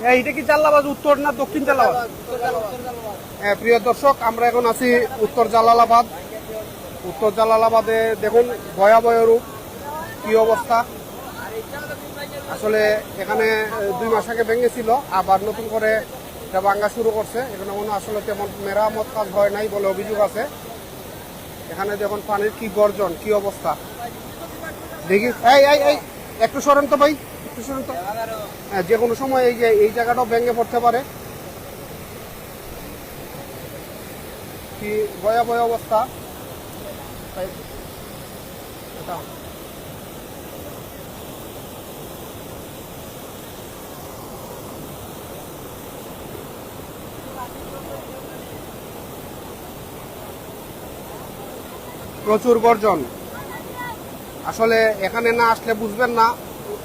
হ্যাঁ এটা কি জাল্লাবাদ উত্তর না দক্ষিণ জাল্লাবাদ হ্যাঁ প্রিয় দর্শক, আমরা এখন আছি উত্তর জালালাবাদ উত্তর জালালাবাদে দেখুন, ভয়াবহ রূপ। কি অবস্থা? আসলে এখানে দুই মাস আগে ভেঙেছিল, আবার নতুন করে এটা ভাঙ্গা শুরু করছে। এখানে হয় আসলে তেমন মেরামত কাজ হয় নাই বলে অভিযোগ আছে। এখানে দেখুন, পানির কি গর্জন, কি অবস্থা? দেখি। এই এই, একটু সরেন তো ভাই। একটু সরেন তো হ্যাঁ, যে কোনো সময় এই যে এই জায়গাটাও ভেঙে পড়তে পারে। কি ভয়াবহ অবস্থা। প্রচুর গর্জন। আসলে এখানে না আসলে বুঝবেন না।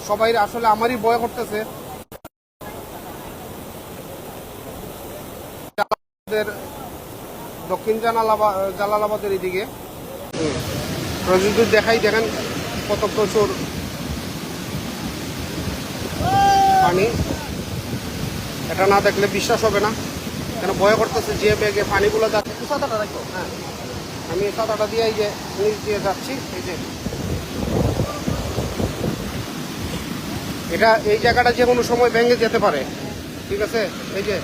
সবাই আসলে আমারই ভয় করতেছে। দক্ষিণ জানালাবাদ জালালাবাদের এদিকে। যদি দেখাই দেখেন কত প্রচুর পানি। এটা না দেখলে বিশ্বাস হবে না। কেন ভয় করতেছে যে বেগে পানিগুলো যাচ্ছে। সাঁতারটা রাখো। হ্যাঁ। আমি সাঁতারটা দিয়ে এই যে নিচ দিয়ে যাচ্ছি। এই যে এটা এই জায়গাটা যে কোনো সময় ভেঙে যেতে পারে। ঠিক আছে? এই যে।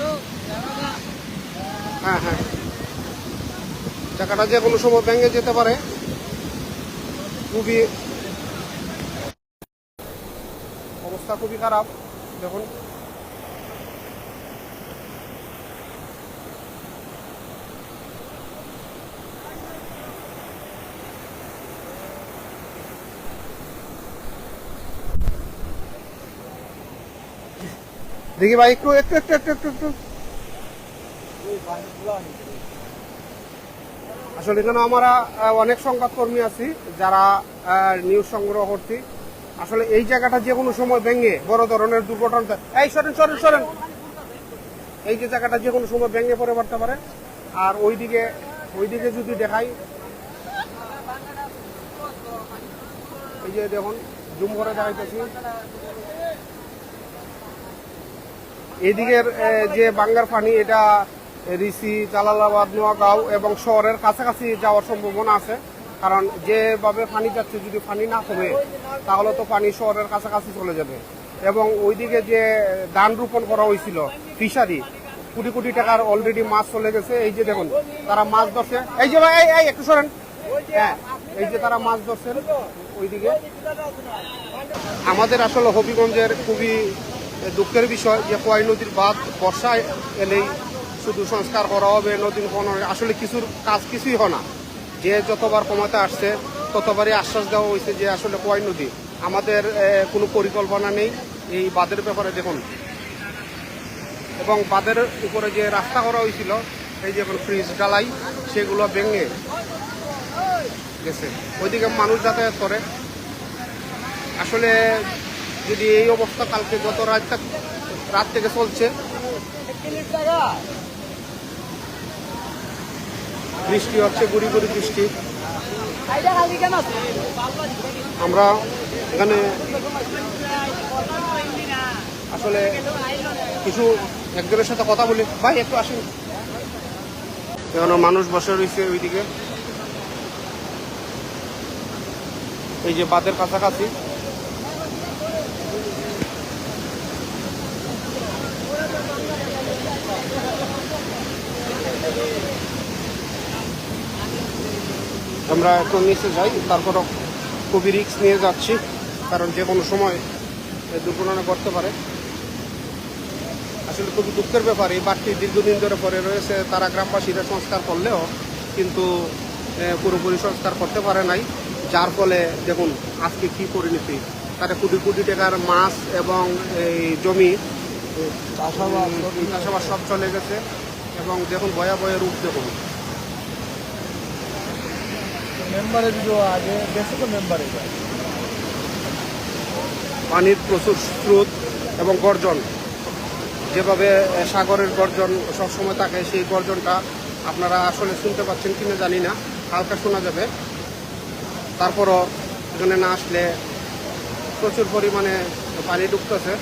হ্যাঁ হ্যাঁ। জায়গাটা যে কোনো সময় ভেঙে যেতে পারে। খুবই অবস্থা খুবই খারাপ। দেখুন। দেখি ভাই, একটু একটু একটু একটু একটু একটু। আসলে এখানে আমরা অনেক সংবাদকর্মী আছি, যারা নিউজ সংগ্রহ করছি। আসলে এই জায়গাটা যে কোনো সময় ভেঙে, বড় ধরনের দুর্ঘটনা, এই সরেন সরেন সরেন। এই যে জায়গাটা যে কোনো সময় ভেঙে পড়ে পড়তে পারে। আর ওইদিকে ওইদিকে যদি দেখাই, এই যে দেখুন, জুম করে দেখাইতেছি। এদিকের যে বাঙ্গার পানি এটা ঋষি জালালাবাদ নোয়াগাঁও এবং শহরের কাছাকাছি যাওয়ার সম্ভাবনা আছে। কারণ যেভাবে পানি যাচ্ছে যদি পানি না কমে তাহলে তো পানি শহরের কাছাকাছি চলে যাবে। এবং ওইদিকে যে ধান রোপণ করা হয়েছিল ফিশারি কোটি কোটি টাকার অলরেডি মাছ চলে গেছে। এই যে দেখুন তারা মাছ ধরছে। এই যে ভাই এই, একটু সরেন। হ্যাঁ এই যে তারা মাছ ধরছেন ওইদিকে। আমাদের আসলে হবিগঞ্জের খুবই দুঃখের বিষয় যে কোয়াই নদীর বাঁধ বর্ষায় এলেই শুধু সংস্কার করা হবে নদীর কোনো আসলে কিছুর কাজ কিছুই হয় না। যে যতবার কমাতে আসছে, ততবারই আশ্বাস দেওয়া হয়েছে যে আসলে কোয়াই নদী। আমাদের কোনো পরিকল্পনা নেই এই বাঁধের ব্যাপারে দেখুন। এবং বাঁধের উপরে যে রাস্তা করা হয়েছিল, এই যে এখন ফ্রিজ ডালাই সেগুলো ভেঙে গেছে। ওইদিকে মানুষ যাতায়াত করে। আসলে যদি এই অবস্থা কালকে গত রাত রাত থেকে চলছে। বৃষ্টি হচ্ছে, গুড়ি গুড়ি বৃষ্টি। আমরা এখানে আসলে কিছু একজনের সাথে কথা বলি। ভাই, একটু আসেন। এখানে মানুষ বসে রয়েছে ওইদিকে। এই যে বাদের কাছাকাছি। আমরা একটু নিচে যাই তারপরও খুবই রিস্ক নিয়ে যাচ্ছি কারণ যে কোনো সময় দুর্ঘটনা ঘটতে পারে। আসলে খুবই দুঃখের ব্যাপার এই বাড়তি দীর্ঘদিন ধরে পরে রয়েছে তারা গ্রামবাসীরা সংস্কার করলেও কিন্তু পুরোপুরি সংস্কার করতে পারে নাই। যার ফলে দেখুন আজকে কি পরিণতি? তারা কোটি কোটি টাকার মাছ এবং এই জমি চাষাবাদ সব চলে গেছে এবং দেখুন ভয়াবহ রূপ দেখুন। মেম্বারে আগে, বেশি তো মেম্বারে পানির প্রচুর স্রোত এবং গর্জন। যেভাবে সাগরের গর্জন সবসময় থাকে, সেই গর্জনটা আপনারা আসলে শুনতে পাচ্ছেন কিনা জানি না, হালকা শোনা যাবে। তারপরও এখানে না আসলে প্রচুর পরিমাণে পানি ডুবতেছে।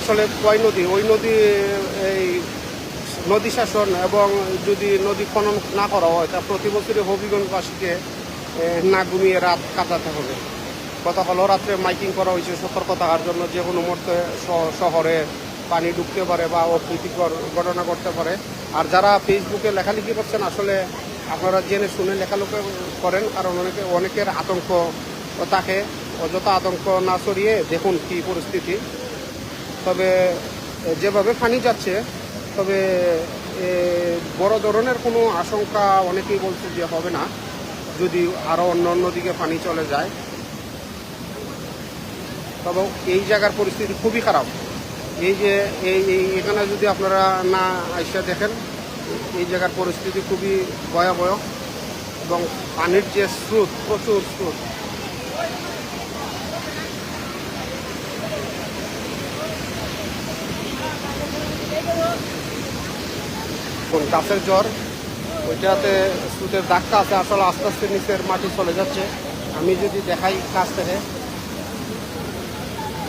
আসলে কয় নদী? ওই নদী, এই নদী শাসন এবং যদি নদী খনন না করা হয়, তা প্রতি বছরই হবিগঞ্জবাসীকে না ঘুমিয়ে রাত কাটাতে হবে। গতকালও রাত্রে মাইকিং করা হয়েছে সতর্ক থাকার জন্য, যে কোনো মুহূর্তে শহরে পানি ঢুকতে পারে বা অপ্রীতিকর ঘটনা করতে পারে। আর যারা ফেসবুকে লেখালেখি করছেন, আসলে আপনারা জেনে শুনে লেখালেখি করেন, কারণ অনেকে, অনেকের আতঙ্ক থাকে। অযথা আতঙ্ক না সরিয়ে দেখুন কী পরিস্থিতি। তবে, যেভাবে পানি যাচ্ছে তবে বড় ধরনের কোনো আশঙ্কা অনেকেই বলছে যে হবে না, যদি আরও অন্য অন্য দিকে পানি চলে যায়। তবে এই জায়গার পরিস্থিতি খুবই খারাপ। এই যে এই, এখানে যদি আপনারা না আইসা দেখেন, এই জায়গার পরিস্থিতি খুবই ভয়াবহ এবং পানির যে স্রোত, প্রচুর স্রোত। কোন গাছের জ্বর, ওইটাতে স্রোতের দাগটা আছে, আসলে আস্তে আস্তে নিচের মাটি চলে যাচ্ছে। আমি যদি দেখাই কাছ থেকে,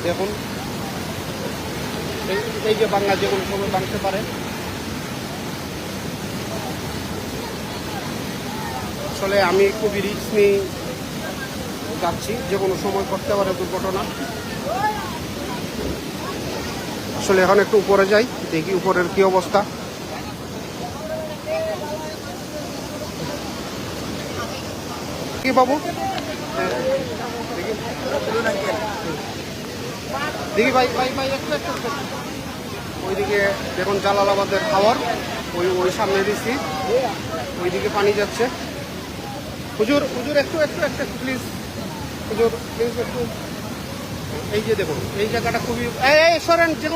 দেখুন। এই- যে বাংলা যে কোনো সময় ভাঙতে পারে আসলে আমি খুবই রিস্ক নিয়ে যাচ্ছি, যে কোনো সময় করতে পারে দুর্ঘটনা। আসলে এখন একটু উপরে যাই, দেখি উপরের কি অবস্থা। কি হ্যাঁ, দেখি ভাই ভাই ভাই একটু। ওইদিকে দেখুন জালালাবাদের খাওয়ার ওই ওই সামনে দিচ্ছি। ওইদিকে পানি যাচ্ছে। হুজুর হুজুর একটু একটু একটু প্লিজ হুজুর প্লিজ একটু। এই যে দেখুন এই জায়গাটা খুবই এই সরেন যে